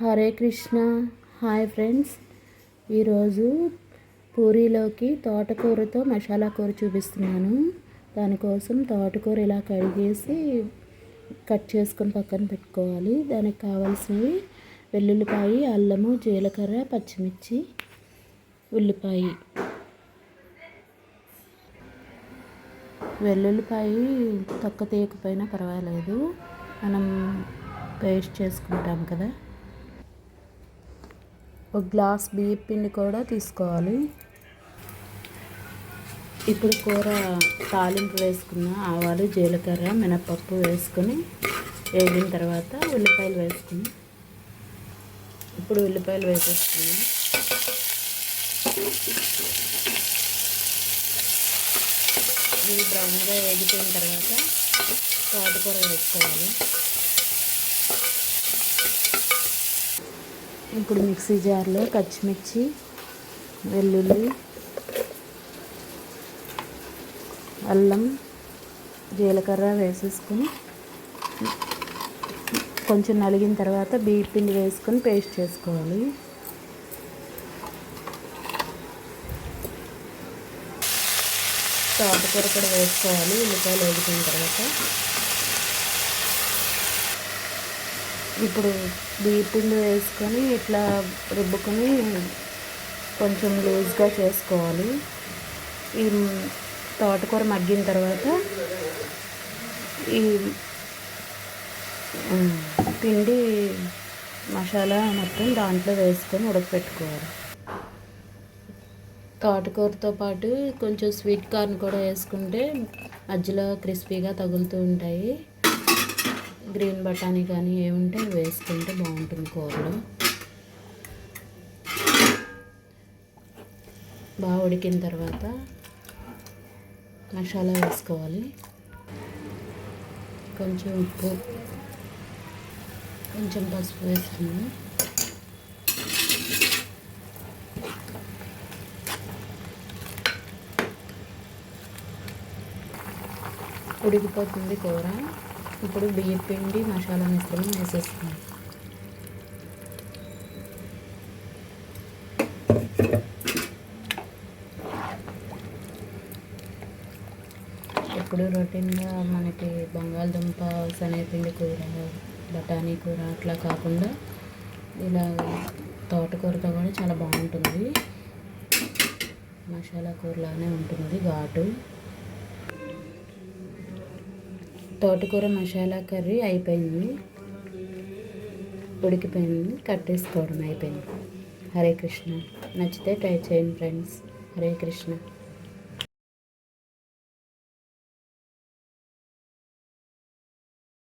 Hare Krishna. Hi friends. ఈరోజు పూరీలోకి తోటకూరతో మసాలా కూర చూపిస్తున్నాను. దానికోసం తోటకూర ఇలా కడిగేసి కట్ చేసుకొని పక్కన పెట్టుకోవాలి. దానికి కావాల్సినవి వెల్లుల్లిపాయి అల్లము జీలకర్ర పచ్చిమిర్చి ఉల్లిపాయ. వెల్లుల్లిపాయి తొక్క తీయకపోయినా పర్వాలేదు. మనం పేస్ట్ చేసుకుంటాం కదా. ఒక గ్లాస్ బియ్య పిండి కూడా తీసుకోవాలి. ఇప్పుడు కూర తాలింపు వేసుకున్న ఆవాలు జీలకర్ర మినపప్పు వేసుకొని వేగిన తర్వాత ఉల్లిపాయలు వేసుకుని ఇప్పుడు ఉల్లిపాయలు వేసేసుకున్నాం ఇవి బ్రౌన్గా వేగిపోయిన తర్వాత తోటకూర వేసుకోవాలి. ఇప్పుడు మిక్సీ జార్లో పచ్చిమిర్చి వెల్లుల్లి అల్లం జీలకర్ర వేసేసుకుని కొంచెం నలిగిన తర్వాత బియ్య పిండి వేసుకొని పేస్ట్ చేసుకోవాలి. తోటకూర కూడా వేసుకోవాలి. ఉల్లిపాయలు వేగిపోయిన తర్వాత ఇప్పుడు బియ్య వేసుకొని ఇట్లా రుబ్బుకొని కొంచెం లూజ్గా చేసుకోవాలి. ఈ తోటకూర మగ్గిన తర్వాత ఈ పిండి మసాలా మొత్తం దాంట్లో వేసుకొని ఉడకపెట్టుకోవాలి. తోటకూరతో పాటు కొంచెం స్వీట్ కార్న్ కూడా వేసుకుంటే మధ్యలో క్రిస్పీగా తగులుతూ ఉంటాయి. గ్రీన్ బఠానీ కానీ ఏముంటే వేసుకుంటే బాగుంటుంది కూరలో. బాగా ఉడికిన తర్వాత మసాలా వేసుకోవాలి. కొంచెం ఉప్పు కొంచెం పసుపు వేసుకున్నాను ఉడికిపోతుంది కూర. ఇప్పుడు బియ్య పిండి మసాలా మిశ్రమం వేసేస్తున్నాం ఇప్పుడు రొటీన్గా మనకి బంగాళదుంప శనగపిండి కూర బఠానీ కూర అట్లా కాకుండా ఇలా తోటకూరతో కూడా చాలా బాగుంటుంది. మసాలా కూరలానే ఉంటుంది ఘాటు. తోటకూర మసాలా కర్రీ అయిపోయింది. ఉడికిపోయింది. కట్టేసుకోవడం అయిపోయింది. హరే కృష్ణ. నచ్చితే ట్రై చేయండి ఫ్రెండ్స్. హరే కృష్ణ.